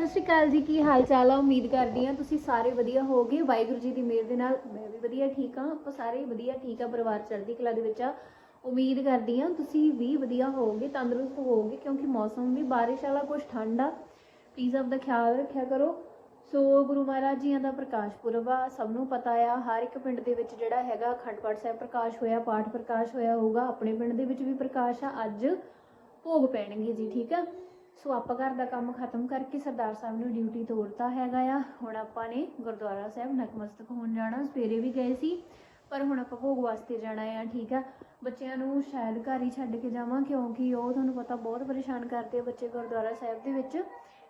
ਸਤਿ ਸ਼੍ਰੀ ਅਕਾਲ ਜੀ, ਕੀ ਹਾਲ ਚਾਲ ਆ? ਉਮੀਦ ਕਰਦੀ ਆ ਤੁਸੀਂ ਸਾਰੇ ਵਧੀਆ ਹੋਗੇ ਵਾਹਿਗੁਰੂ ਜੀ ਦੀ ਮਿਹਰ ਦੇ ਨਾਲ ਮੈਂ ਵੀ ਵਧੀਆ ਠੀਕ ਆ ਆਪਾਂ ਸਾਰੇ ਵਧੀਆ ਠੀਕ ਆ, ਪਰਿਵਾਰ ਚੜ੍ਹਦੀ ਕਲਾ ਦੇ ਵਿੱਚ ਆ। ਉਮੀਦ ਕਰਦੀ ਆ ਤੁਸੀਂ ਵੀ ਵਧੀਆ ਹੋਵੋਗੇ, ਤੰਦਰੁਸਤ ਹੋਵੋਗੇ, ਕਿਉਂਕਿ ਮੌਸਮ ਵੀ ਬਾਰਿਸ਼ ਵਾਲਾ ਕੁਝ ਠੰਡ ਆ। ਪਲੀਜ਼ ਆਪਦਾ ਖਿਆਲ ਰੱਖਿਆ ਕਰੋ। ਸੋ ਗੁਰੂ ਮਹਾਰਾਜ ਜੀਆਂ ਦਾ ਪ੍ਰਕਾਸ਼ ਪੁਰਬ ਆ, ਸਭ ਨੂੰ ਪਤਾ ਆ, ਹਰ ਇੱਕ ਪਿੰਡ ਦੇ ਵਿੱਚ ਜਿਹੜਾ ਹੈਗਾ ਅਖੰਡ ਪਾਠ ਸਾਹਿਬ ਪ੍ਰਕਾਸ਼ ਹੋਇਆ, ਪਾਠ ਪ੍ਰਕਾਸ਼ ਹੋਇਆ ਹੋਊਗਾ। ਆਪਣੇ ਪਿੰਡ ਦੇ ਵਿੱਚ ਵੀ ਪ੍ਰਕਾਸ਼ ਆ, ਅੱਜ ਭੋਗ ਪੈਣਗੇ ਜੀ, ਠੀਕ ਆ? ਸੋ ਆਪਾਂ ਘਰ ਦਾ ਕੰਮ ਖਤਮ ਕਰਕੇ ਸਰਦਾਰ ਸਾਹਿਬ ਨੂੰ ਡਿਊਟੀ ਤੋਰਤਾ ਹੈਗਾ ਆ। ਹੁਣ ਆਪਾਂ ਨੇ ਗੁਰਦੁਆਰਾ ਸਾਹਿਬ ਨਤਮਸਤਕ ਹੋਣ ਜਾਣਾ। ਸਵੇਰੇ ਵੀ ਗਏ ਸੀ, ਪਰ ਹੁਣ ਆਪਾਂ ਭੋਗ ਵਾਸਤੇ ਜਾਣਾ ਆ, ਠੀਕ ਆ? ਬੱਚਿਆਂ ਨੂੰ ਸ਼ਾਇਦ ਘਰ ਹੀ ਛੱਡ ਕੇ ਜਾਵਾਂ, ਕਿਉਂਕਿ ਉਹ ਤੁਹਾਨੂੰ ਪਤਾ ਬਹੁਤ ਪਰੇਸ਼ਾਨ ਕਰਦੇ ਆ ਬੱਚੇ ਗੁਰਦੁਆਰਾ ਸਾਹਿਬ ਦੇ ਵਿੱਚ।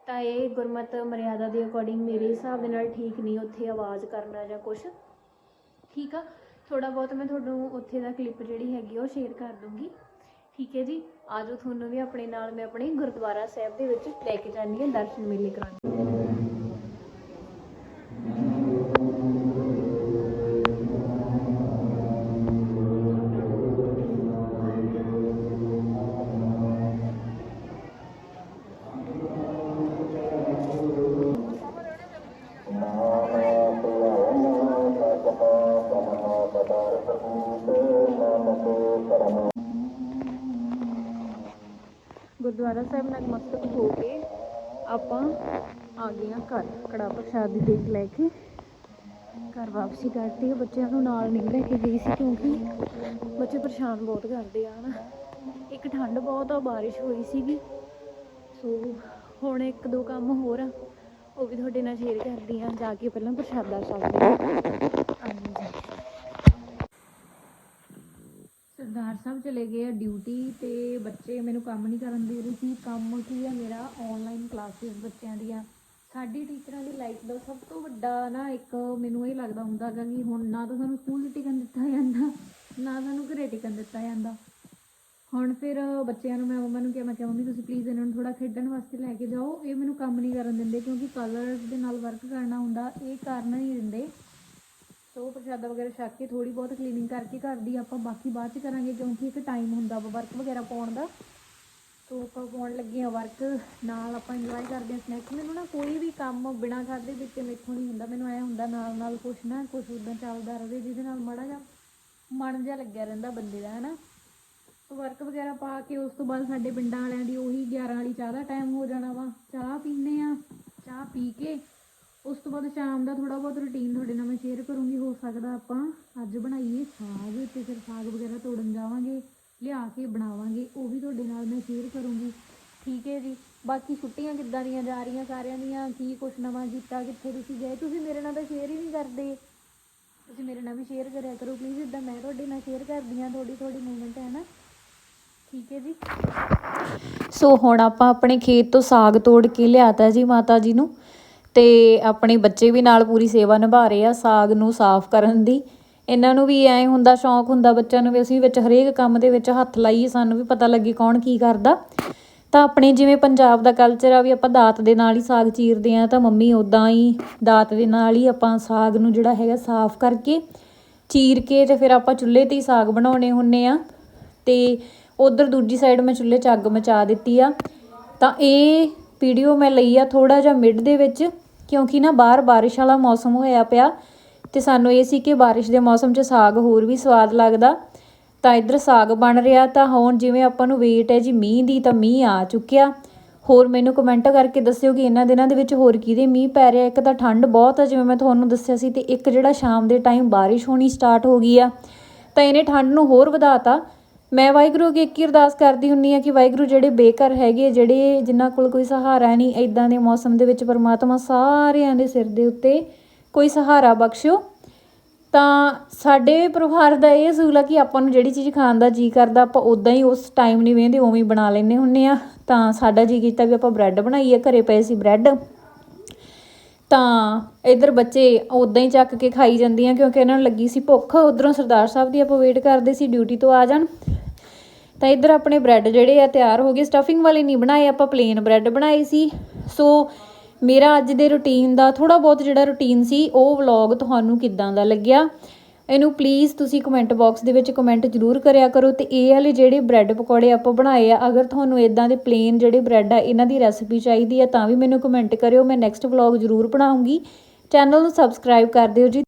ਤਾਂ ਇਹ ਗੁਰਮਤ ਮਰਿਆਦਾ ਦੇ ਅਕੋਰਡਿੰਗ ਮੇਰੇ ਹਿਸਾਬ ਦੇ ਨਾਲ ਠੀਕ ਨਹੀਂ ਉੱਥੇ ਆਵਾਜ਼ ਕਰਨਾ ਜਾਂ ਕੁਝ ਠੀਕ ਆ? ਥੋੜਾ ਬਹੁਤ ਮੈਂ ਤੁਹਾਨੂੰ ਉੱਥੇ ਦਾ ਕਲਿੱਪ ਜਿਹੜੀ ਹੈਗੀ ਆ ਉਹ ਸ਼ੇਅਰ ਕਰ ਦੂੰਗੀ। ਠੀਕ ਹੈ ਜੀ। ਆਜੋ ਤੁਹਾਨੂੰ ਵੀ ਆਪਣੇ ਨਾਲ ਮੈਂ ਆਪਣੇ ਗੁਰਦੁਆਰਾ ਸਾਹਿਬ ਦੇ ਵਿੱਚ ਲੈ ਕੇ ਜਾਂਦੀ ਹਾਂ ਦਰਸ਼ਨ ਮੇਲੇ ਕਰਾਉਣ। ਗੁਰਦੁਆਰਾ ਸਾਹਿਬ ਨਤਮਸਤਕ ਹੋ ਕੇ ਆਪਾਂ ਆ ਗਏ ਹਾਂ ਘਰ ਕੜਾ ਪ੍ਰਸ਼ਾਦ ਦੀ ਦੇਖ ਲੈ ਕੇ। ਘਰ ਵਾਪਸੀ ਕਰਤੀ, ਬੱਚਿਆਂ ਨੂੰ ਨਾਲ ਨਹੀਂ ਲੈ ਕੇ ਗਈ ਸੀ ਕਿਉਂਕਿ ਬੱਚੇ ਪਰੇਸ਼ਾਨ ਬਹੁਤ ਕਰਦੇ ਆ ਨਾ ਇੱਕ ਠੰਡ ਬਹੁਤ ਆ, ਬਾਰਿਸ਼ ਹੋਈ ਸੀਗੀ। ਸੋ ਹੁਣ ਇੱਕ ਦੋ ਕੰਮ ਹੋਰ ਆ, ਉਹ ਵੀ ਤੁਹਾਡੇ ਨਾਲ ਸ਼ੇਅਰ ਕਰਦੀ ਆ ਜਾ ਕੇ ਪਹਿਲਾਂ ਪ੍ਰਸ਼ਾਦਾ ਛਕਦੇ ਸਰਦਾਰ ਸਾਹਿਬ ਚਲੇ ਗਏ ਆ ਡਿਊਟੀ ਤੇ ਬੱਚੇ ਮੈਨੂੰ ਕੰਮ ਨਹੀਂ ਕਰਨ ਦੇ ਰਹੇ ਸੀ। ਕੰਮ ਕੀ ਆ ਮੇਰਾ? ਆਨਲਾਈਨ ਕਲਾਸਿਸ ਬੱਚਿਆਂ ਦੀਆਂ। ਸਾਡੀ ਟੀਚਰਾਂ ਦੀ ਲਾਈਫ ਦਾ ਸਭ ਤੋਂ ਵੱਡਾ ਨਾ ਇੱਕ ਮੈਨੂੰ ਇਹ ਲੱਗਦਾ ਹੁੰਦਾ ਹੈਗਾ ਕਿ ਹੁਣ ਨਾ ਤਾਂ ਸਾਨੂੰ ਸਕੂਲ 'ਚ ਟਿਕਣ ਦਿੱਤਾ ਜਾਂਦਾ, ਨਾ ਸਾਨੂੰ ਘਰੇ ਟਿਕਣ ਦਿੱਤਾ ਜਾਂਦਾ। ਹੁਣ ਫਿਰ ਬੱਚਿਆਂ ਨੂੰ ਮੈਂ ਮੰਮਾ ਨੂੰ ਕਿਹਾ, ਮੈਂ ਕਿਹਾ, ਮੰਮੀ, ਤੁਸੀਂ ਪਲੀਜ਼ ਇਹਨਾਂ ਨੂੰ ਥੋੜਾ ਖੇਡਣ ਵਾਸਤੇ ਲੈ ਕੇ ਜਾਓ। ਇਹ ਮੈਨੂੰ ਕੰਮ ਨਹੀਂ ਕਰਨ ਦਿੰਦੇ ਕਿਉਂਕਿ ਕਲਰਸ ਦੇ ਨਾਲ ਵਰਕ ਕਰਨਾ ਹੁੰਦਾ, ਇਹ ਕਰਨ ਨਹੀਂ ਦਿੰਦੇ। ਸੋ ਪ੍ਰਸ਼ਾਦਾ ਵਗੈਰਾ ਛਕ ਕੇ ਥੋੜੀ ਬਹੁਤ ਕਲੀਨਿੰਗ ਕਰਕੇ ਘਰ ਦੀ ਆਪਾਂ ਬਾਕੀ ਬਾਅਦ ਚ ਕਰਾਂਗੇ ਕਿਉਂਕਿ ਇੱਕ ਟਾਈਮ ਹੁੰਦਾ ਵਾ ਵਰਕ ਵਗੈਰਾ ਪਾਉਣ ਦਾ। ਸੋ ਆਪਾਂ ਪਾਉਣ ਲੱਗੇ ਆ ਵਰਕ ਨਾਲ ਆਪਾਂ ਇੰਜੋਏ ਕਰਦੇ ਆ ਸਨੈਕਸ ਮੈਨੂੰ ਨਾ ਕੋਈ ਵੀ ਕੰਮ ਬਿਨਾਂ ਖਾਦੇ ਵਿੱਚ ਮੇਥੋਂ ਨਹੀਂ ਹੁੰਦਾ। ਮੈਨੂੰ ਐ ਹੁੰਦਾ ਨਾਲ ਨਾਲ ਕੁਛ ਨਾ ਕੁਛ ਉਦਾਂ ਚੱਲਦਾ ਰਹੇ ਜਿਹਦੇ ਨਾਲ ਮਾੜਾ ਜਿਹਾ ਮਨ ਜਿਹਾ ਲੱਗਿਆ ਰਹਿੰਦਾ ਬੰਦੇ ਦਾ, ਹਨਾ? ਵਰਕ ਵਗੈਰਾ ਪਾ ਕੇ ਉਸ ਤੋਂ ਬਾਅਦ ਸਾਡੇ ਪਿੰਡਾਂ ਵਾਲਿਆਂ ਦੀ ਉਹੀ 11 ਵਾਲੀ ਚਾਹ ਦਾ ਟਾਈਮ ਹੋ ਜਾਣਾ ਵਾ। ਚਾਹ ਪੀਂਦੇ ਆ ਚਾਹ ਪੀ ਕੇ ਉਸ ਤੋਂ ਬਾਅਦ ਸ਼ਾਮ ਦਾ ਥੋੜਾ ਬਹੁਤ ਰੁਟੀਨ ਤੁਹਾਡੇ ਨਾਲ ਮੈਂ ਸ਼ੇਅਰ ਕਰੂੰਗੀ, ਹੋ ਸਕਦਾ ਆਪਾਂ ਅੱਜ ਬਣਾਈਏ ਸਾਗ ਤੇ ਫਿਰ ਸਾਗ ਵਗੈਰਾ ਤੋੜਨ ਜਾਵਾਂਗੇ, ਲਿਆ ਕੇ ਬਣਾਵਾਂਗੇ, ਉਹ ਵੀ ਤੁਹਾਡੇ ਨਾਲ ਮੈਂ ਸ਼ੇਅਰ ਕਰੂੰਗੀ। ਠੀਕ ਹੈ ਜੀ? ਬਾਕੀ ਛੁੱਟੀਆਂ ਕਿੱਦਾਂ ਦੀਆਂ ਜਾ ਰਹੀਆਂ ਸਾਰਿਆਂ ਦੀਆਂ? ਕੀ ਕੁਛ ਨਵਾਂ ਕੀਤਾ? ਕਿੱਥੇ ਤੁਸੀਂ ਗਏ? ਤੁਸੀਂ ਮੇਰੇ ਨਾਲ ਤਾਂ ਸ਼ੇਅਰ ਹੀ ਨਹੀਂ ਕਰਦੇ। ਤੁਸੀਂ ਮੇਰੇ ਨਾਲ ਵੀ ਸ਼ੇਅਰ ਕਰਿਆ ਕਰੋ ਪਲੀਜ਼ ਇਦਾਂ ਮੈਂ ਤੁਹਾਡੇ ਨਾਲ ਸ਼ੇਅਰ ਕਰਦੀ ਹਾਂ ਥੋੜੀ ਥੋੜੀ ਮੂਵਮੈਂਟ ਹੈ ਨਾ? ਠੀਕ ਹੈ ਜੀ? ਸੋ ਹੁਣ ਆਪਾਂ ਆਪਣੇ ਖੇਤ ਤੋਂ ਸਾਗ ਤੋੜ ਕੇ ਲਿਆਤਾ ਜੀ ਮਾਤਾ ਜੀ ਨੂੰ। ਤੇ ਆਪਣੇ ਬੱਚੇ ਵੀ ਨਾਲ ਪੂਰੀ ਸੇਵਾ ਨਿਭਾ ਰਹੇ ਆ ਸਾਗ ਨੂੰ ਸਾਫ਼ ਕਰਨ ਦੀ। ਇਹਨਾਂ ਨੂੰ ਵੀ ਐ ਹੁੰਦਾ, ਸ਼ੌਂਕ ਹੁੰਦਾ ਬੱਚਿਆਂ ਨੂੰ ਵੀ ਅਸੀਂ ਵਿੱਚ ਹਰੇਕ ਕੰਮ ਦੇ ਵਿੱਚ ਹੱਥ ਲਾਈਏ, ਸਾਨੂੰ ਵੀ ਪਤਾ ਲੱਗੇ ਕੌਣ ਕੀ ਕਰਦਾ। ਤਾਂ ਆਪਣੇ ਜਿਵੇਂ ਪੰਜਾਬ ਦਾ ਕਲਚਰ ਆ ਵੀ ਆਪਾਂ ਦਾਤ ਦੇ ਨਾਲ ਹੀ ਸਾਗ ਚੀਰਦੇ ਆ, ਤਾਂ ਮੰਮੀ ਉਦਾਂ ਹੀ ਦਾਤ ਦੇ ਨਾਲ ਹੀ ਆਪਾਂ ਸਾਗ ਨੂੰ ਜਿਹੜਾ ਹੈਗਾ ਸਾਫ਼ ਕਰਕੇ ਚੀਰ ਕੇ ਤੇ ਫਿਰ ਆਪਾਂ ਚੁੱਲ੍ਹੇ ਤੇ ਹੀ ਸਾਗ ਬਣਾਉਣੇ ਹੁੰਨੇ ਆ। ਤੇ ਉਧਰ ਦੂਜੀ ਸਾਈਡ ਮੈਂ ਚੁੱਲ੍ਹੇ 'ਚ ਅੱਗ ਮਚਾ ਦਿੱਤੀ ਆ। ਤਾਂ ਇਹ ਵੀਡੀਓ ਮੈਂ ਲਈ ਆ ਥੋੜਾ ਜਿਹਾ ਮਿਡ ਦੇ ਵਿੱਚ, ਕਿਉਂਕਿ ਨਾ ਬਾਹਰ ਬਾਰਿਸ਼ ਵਾਲਾ ਮੌਸਮ ਹੋਇਆ ਪਿਆ ਤੇ ਸਾਨੂੰ ਇਹ ਸੀ ਕਿ ਬਾਰਿਸ਼ ਦੇ ਮੌਸਮ 'ਚ ਸਾਗ ਹੋਰ ਵੀ ਸਵਾਦ ਲੱਗਦਾ। ਤਾਂ ਇੱਧਰ ਸਾਗ ਬਣ ਰਿਹਾ, ਤਾਂ ਹੁਣ ਜਿਵੇਂ ਆਪਾਂ ਨੂੰ ਵੇਟ ਹੈ ਜੀ ਮੀਂਹ ਦੀ, ਤਾਂ ਮੀਂਹ ਆ ਚੁੱਕਿਆ। ਹੋਰ ਮੈਨੂੰ ਕਮੈਂਟ ਕਰਕੇ ਦੱਸਿਓ ਕਿ ਇਹਨਾਂ ਦਿਨਾਂ ਦੇ ਵਿੱਚ ਹੋਰ ਕਿਹਦੇ ਮੀਂਹ ਪੈ ਰਿਹਾ? ਇੱਕ ਤਾਂ ਠੰਡ ਬਹੁਤ ਆ, ਜਿਵੇਂ ਮੈਂ ਤੁਹਾਨੂੰ ਦੱਸਿਆ ਸੀ, ਤੇ ਇੱਕ ਜਿਹੜਾ ਸ਼ਾਮ ਦੇ ਟਾਈਮ ਬਾਰਿਸ਼ ਹੋਣੀ ਸਟਾਰਟ ਹੋ ਗਈ ਆ। ਤਾਂ ਇਹਨੇ ਠੰਡ ਨੂੰ ਹੋਰ ਵਧਾਤਾ। ਮੈਂ ਵਾਹਿਗੁਰੂ ਅੱਗੇ ਇੱਕ ਹੀ ਅਰਦਾਸ ਕਰਦੀ ਹੁੰਨੀ ਆ ਕਿ ਵਾਹਿਗੁਰੂ ਜਿਹੜੇ ਬੇਘਰ ਹੈਗੇ ਜਿਹੜੇ ਜਿਨ੍ਹਾਂ ਕੋਲ ਕੋਈ ਸਹਾਰਾ ਨਹੀਂ ਐਦਾਂ ਦੇ ਮੌਸਮ ਦੇ ਵਿੱਚ ਪਰਮਾਤਮਾ ਸਾਰਿਆਂ ਦੇ ਸਿਰ ਦੇ ਉੱਤੇ ਕੋਈ ਸਹਾਰਾ ਬਖਸ਼ਿਓ ਤਾਂ ਸਾਡੇ ਪਰਿਵਾਰ ਦਾ ਇਹ ਅਸੂਲ ਆ ਕਿ ਆਪਾਂ ਨੂੰ ਜਿਹੜੀ ਚੀਜ਼ ਖਾਣ ਦਾ ਜੀ ਕਰਦਾ, ਆਪਾਂ ਉਦਾਂ ਹੀ ਉਸ ਟਾਈਮ ਨਹੀਂ ਵੇਂਦੇ ਉਵੇਂ ਹੀ ਬਣਾ ਲੈਂਦੇ ਹੁੰਨੇ ਆ ਤਾਂ ਸਾਡਾ ਜੀ ਕੀਤਾ ਵੀ ਆਪਾਂ ਬ੍ਰੈਡ ਬਣਾਈਏ, ਘਰੇ ਪਏ ਸੀ ਬ੍ਰੈਡ। ਤਾਂ ਇਧਰ ਬੱਚੇ ਉਦਾਂ ਹੀ ਚੱਕ ਕੇ ਖਾਈ ਜਾਂਦੀਆਂ ਕਿਉਂਕਿ ਇਹਨਾਂ ਨੂੰ ਲੱਗੀ ਸੀ ਭੁੱਖ। ਉਧਰੋਂ ਸਰਦਾਰ ਸਾਹਿਬ ਦੀ ਆਪਾਂ ਵੇਟ ਕਰਦੇ ਸੀ ਡਿਊਟੀ ਤੋਂ ਆ ਜਾਣ। ਤਾਂ ਇੱਧਰ ਆਪਣੇ ਬ੍ਰੈਡ ਜਿਹੜੇ ਆ ਤਿਆਰ ਹੋ ਗਏ। ਸਟਫਿੰਗ ਵਾਲੇ ਨਹੀਂ ਬਣਾਏ, ਆਪਾਂ ਪਲੇਨ ਬ੍ਰੈਡ ਬਣਾਏ ਸੀ। ਸੋ ਮੇਰਾ ਅੱਜ ਦੇ ਰੁਟੀਨ ਦਾ ਥੋੜਾ ਬਹੁਤ ਜਿਹੜਾ ਰੁਟੀਨ ਸੀ, ਉਹ ਵਲੌਗ ਤੁਹਾਨੂੰ ਕਿੱਦਾਂ ਦਾ ਲੱਗਿਆ? ਇਹਨੂੰ ਪਲੀਜ਼ ਤੁਸੀਂ ਕਮੈਂਟ ਬਾਕਸ ਦੇ ਵਿੱਚ ਕਮੈਂਟ ਜ਼ਰੂਰ ਕਰਿਆ ਕਰੋ ਤੇ ਇਹ ਵਾਲੇ ਜਿਹੜੇ ਬ੍ਰੈਡ ਪਕੌੜੇ ਆਪਾਂ ਬਣਾਏ ਆ, ਅਗਰ ਤੁਹਾਨੂੰ ਇਦਾਂ ਦੇ ਪਲੇਨ ਜਿਹੜੇ ਬ੍ਰੈਡ ਆ, ਇਹਨਾਂ ਦੀ ਰੈਸਪੀ ਚਾਹੀਦੀ ਆ ਤਾਂ ਵੀ ਮੈਨੂੰ ਕਮੈਂਟ ਕਰਿਓ, ਮੈਂ ਨੈਕਸਟ ਵਲੌਗ ਜ਼ਰੂਰ ਬਣਾਉਂਗੀ। ਚੈਨਲ ਨੂੰ ਸਬਸਕ੍ਰਾਈਬ ਕਰ ਦਿਓ ਜੀ।